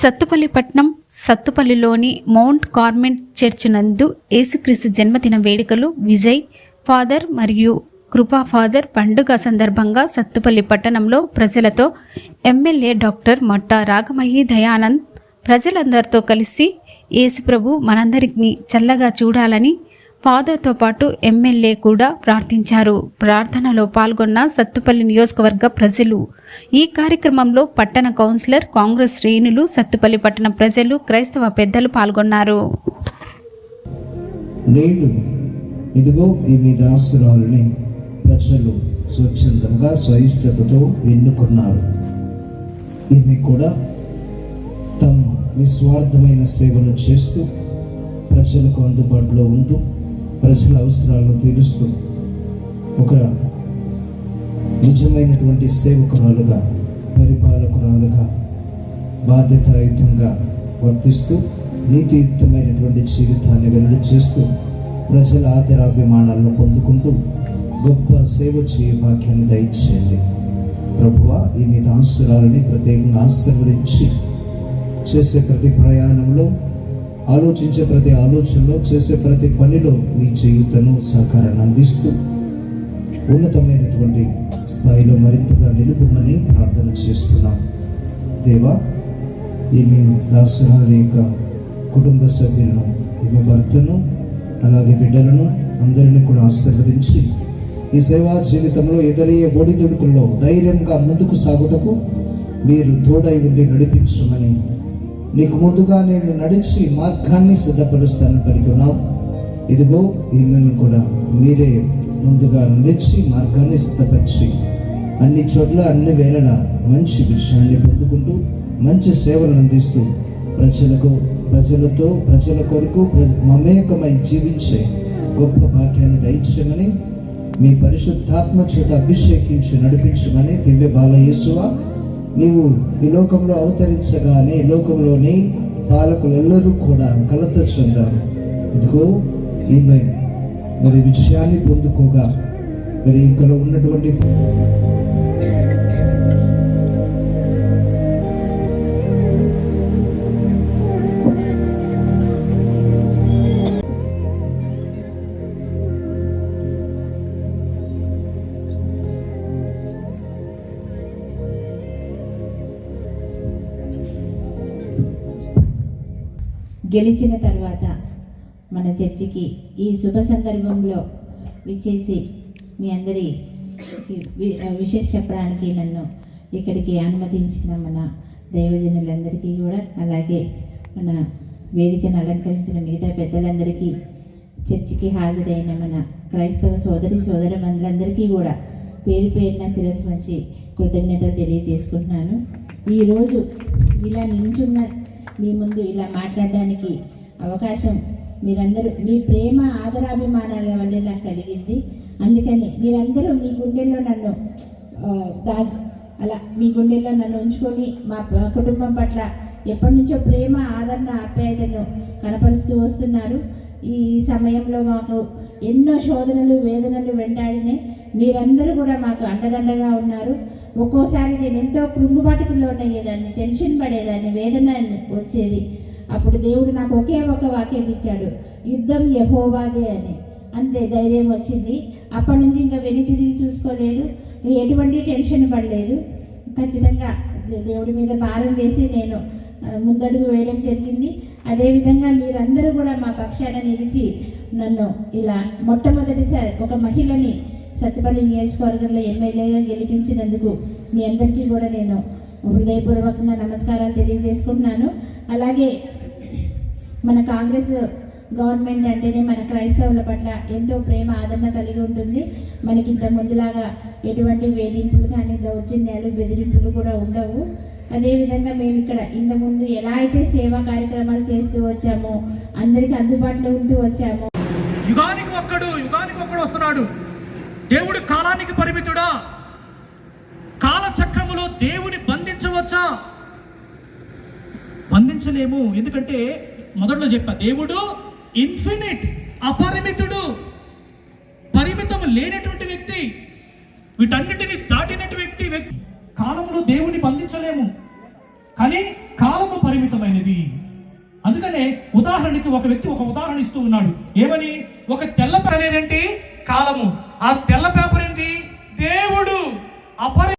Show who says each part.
Speaker 1: సత్తుపల్లి పట్నం సత్తుపల్లిలోని mount కార్మెంట్ church నందు ఏసుక్రీస్తు జన్మదిన వేడుకలు విజయ్ ఫాదర్ మరియు కృపా ఫాదర్ పండుగ సందర్భంగా సత్తుపల్లి పట్టణంలో ప్రజలతో ఎమ్మెల్యే డాక్టర్ మట్టా రాగమయ్యి దయానంద్ ప్రజలందరితో కలిసి యేసుప్రభు మనందరినీ చల్లగా చూడాలని ఫాదర్తో పాటు ఎమ్మెల్యే కూడా ప్రార్థించారు. ప్రార్థనలో పాల్గొన్న సత్తుపల్లి నియోజకవర్గ ప్రజలు. ఈ కార్యక్రమంలో పట్టణ కౌన్సిలర్ కాంగ్రెస్ శ్రేణులు సత్తుపల్లి పట్టణ ప్రజలు క్రైస్తవ పెద్దలు పాల్గొన్నారు.
Speaker 2: నేడు ఇదిగో ఈ మీ దాసురాలని ప్రజలు స్వచ్ఛందంగా స్వయిష్టతతో ఎన్నుకున్నారు. ఈమె కూడా తమ నిస్వార్థమైన సేవను చేస్తూ ప్రజలకు అందుబాటులో ఉంటూ ప్రజల అవసరాలను తీరుస్తూ ఒక నిజమైనటువంటి సేవకురాలుగా పరిపాలకురాలుగా బాధ్యతాయుతంగా వర్తిస్తూ నీతియుక్తమైనటువంటి జీవితాన్ని వెల్లడి చేస్తూ ప్రజల ఆదరాభిమానాలను పొందుకుంటూ గొప్ప సేవ చేయ భాగ్యాన్ని దయచేయండి. ప్రభువ ఈ మీద అవసరాలని ప్రత్యేకంగా ఆశీర్వదించి చేసే ప్రతి ప్రయాణంలో ఆలోచించే ప్రతి ఆలోచనలో చేసే ప్రతి పనిలో మీ చేయుతను సహకారాన్ని అందిస్తూ ఉన్నతమైనటువంటి స్థాయిలో మరింతగా నిలుపుమని ప్రార్థన చేస్తున్నాం. దేవా ఈ మీ దాసరాల యొక్క కుటుంబ సభ్యులను మీ భర్తను అలాగే బిడ్డలను అందరినీ కూడా ఆశీర్వదించి ఈ సేవా జీవితంలో ఎదురయ్యే ఒడిదుడుకుల్లో ధైర్యంగా ముందుకు సాగుటకు మీరు తోడై ఉండి నడిపించమని నీకు ముందుగా నేను నడిచి మార్గాన్ని సిద్ధపరుస్తాను పలికున్నాం ఇదిగో ఈమెను కూడా మీరే ముందుగా నడిచి మార్గాన్ని సిద్ధపరిచి అన్ని చోట్ల అన్ని వేళల మంచి విషయాన్ని పొందుకుంటూ మంచి సేవలను అందిస్తూ ప్రజలకు ప్రజలతో ప్రజల కొరకు మమేకమై జీవించే గొప్ప భాగ్యాన్ని దయచేయమని మీ పరిశుద్ధాత్మ చేత అభిషేకించి నడిపించమని దివ్య బాలయేసువా నీవు ఈ లోకంలో అవతరించగానే ఈ లోకంలోని పాలకులెల్లరూ కూడా కలత చెందారు ఇదిగో ఈమె మరి విజయాన్ని పొందుకోగా. మరి ఇక్కడ ఉన్నటువంటి
Speaker 3: గెలిచిన తర్వాత మన చర్చికి ఈ శుభ సందర్భంలో విచ్చేసి మీ అందరి వి- చెప్పడానికి నన్ను ఇక్కడికి అనుమతించిన మన దైవజనులందరికీ కూడా అలాగే మన వేదికను అలంకరించిన మిగతా పెద్దలందరికీ చర్చికి హాజరైన మన క్రైస్తవ సోదరి సోదర మనులందరికీ కూడా పేరు పేరున శిరస్సు వంచి కృతజ్ఞతలు తెలియజేసుకుంటున్నాను. ఈరోజు ఇలా నించున్న మీ ముందు ఇలా మాట్లాడడానికి అవకాశం మీరందరూ మీ ప్రేమ ఆదరాభిమానాల వల్ల నాకు కలిగింది? అందుకని మీరందరూ మీ గుండెల్లో నన్ను ఆ, దా అలా మీ గుండెల్లో నన్ను ఉంచుకొని మా కుటుంబం పట్ల ఎప్పటి నుంచో ప్రేమ ఆదరణ ఆప్యాయతను కనపరుస్తూ వస్తున్నారు. ఈ సమయంలో మాకు ఎన్నో శోధనలు వేదనలు వెంటాడినాయి. మీరందరూ కూడా మాకు అండదండగా ఉన్నారు. ఒక్కోసారి నేను ఎంతో కృంగుబాటుకుల్లో ఉండేదాన్ని టెన్షన్ పడేదాన్ని వేదన వచ్చేది. అప్పుడు దేవుడు నాకు ఒకే ఒక వాక్యం ఇచ్చాడు యుద్ధం యహోవాదే అని. అంతే ధైర్యం వచ్చింది. అప్పటి నుంచి ఇంకా వెనుతిరిగి చూసుకోలేదు. ఎటువంటి టెన్షన్ పడలేదు. ఖచ్చితంగా దేవుడి మీద భారం వేసి నేను ముందడుగు వేయడం జరిగింది. అదేవిధంగా మీరందరూ కూడా మా పక్షాన నిలిచి నన్ను ఇలా మొట్టమొదటిసారి ఒక మహిళని సత్తుపల్లి నియోజకవర్గంలో ఎమ్మెల్యేగా గెలిపించినందుకు మీ అందరికీ కూడా నేను హృదయపూర్వకంగా నమస్కారాలు తెలియజేసుకుంటున్నాను. అలాగే మన కాంగ్రెస్ గవర్నమెంట్ అంటేనే మన క్రైస్తవుల పట్ల ఎంతో ప్రేమ ఆదరణ కలిగి ఉంటుంది. మనకి ఇంత ముందులాగా ఎటువంటి వేధింపులు కానీ దౌర్జన్యాలు బెదిరింపులు కూడా ఉండవు. అదేవిధంగా మేము ఇక్కడ ఇంత ముందు ఎలా అయితే సేవా కార్యక్రమాలు చేస్తూ వచ్చామో అందరికీ అందుబాటులో ఉంటూ వచ్చామో
Speaker 4: యుగానికి ఒక్కడు యుగానికి ఒక్కడు వస్తున్నాడు. దేవుడు కాలానికి పరిమితుడా? కాలచక్రములో దేవుని బంధించవచ్చా? బంధించలేము. ఎందుకంటే మొదట్లో చెప్పా దేవుడు ఇన్ఫినిట్ అపరిమితుడు. పరిమితం లేనటువంటి వ్యక్తి వీటన్నిటిని దాటినటువంటి వ్యక్తి వ్యక్తి. కాలంలో దేవుని బంధించలేము. కానీ కాలము పరిమితమైనది. అందుకనే ఉదాహరణకి ఒక వ్యక్తి ఒక ఉదాహరణ ఇస్తూ ఉన్నాడు. ఏమని? ఒక తెల్ల అనేది కాలము. ఆ తెల్ల పేపర్ ఏంటి? దేవుడు అపరి